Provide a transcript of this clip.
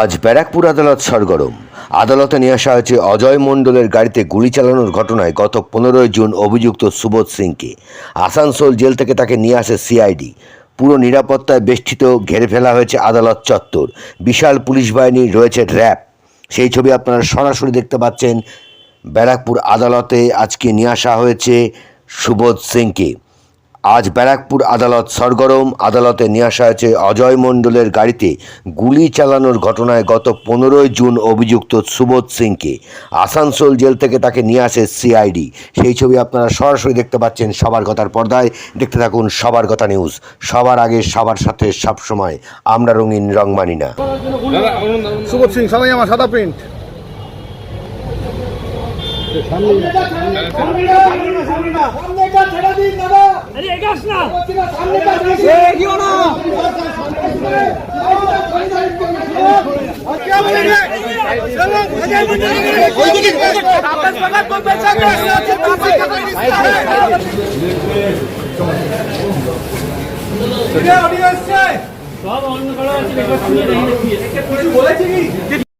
আজ ব্যারাকপুর আদালত সরগরম। আদালতে নিয়ে আসা হয়েছে অজয় মণ্ডলের গাড়িতে গুলি চালানোর ঘটনায় গত পনেরোই জুন অভিযুক্ত সুবোধ সিংকে। আসানসোল জেল থেকে তাকে নিয়ে আসে সিআইডি। পুরো নিরাপত্তায় বেষ্টিত ঘেরে ফেলা হয়েছে আদালত চত্বর। বিশাল পুলিশ বাহিনী রয়েছে র্যাব। সেই ছবি আপনারা সরাসরি দেখতে পাচ্ছেন। ব্যারাকপুর আদালতে আজকে নিয়ে আসা হয়েছে সুবোধ সিংকে। আজ ব্যারাকপুর আদালত সরগরম আদালতে নিয়ে আসা হয়েছে অজয় মণ্ডলের গাড়িতে গুলি চালানোর ঘটনায় গত পনেরোই জুন অভিযুক্ত সুবোধ সিংকে। আসানসোল জেল থেকে তাকে নিয়ে আসে সিআইডি। সেই ছবি আপনারা সরাসরি দেখতে পাচ্ছেন সবার কথার পর্দায়। দেখতে থাকুন সবার কথা নিউজ। সবার আগে সবার সাথে সবসময় আমরা রঙিন রং মানি না সুবোধ সিং সবাই আমার সাদা প্রিন্ট। সামনেটা ছেড়ে দিন দাদা সব অন্য বলেছি কি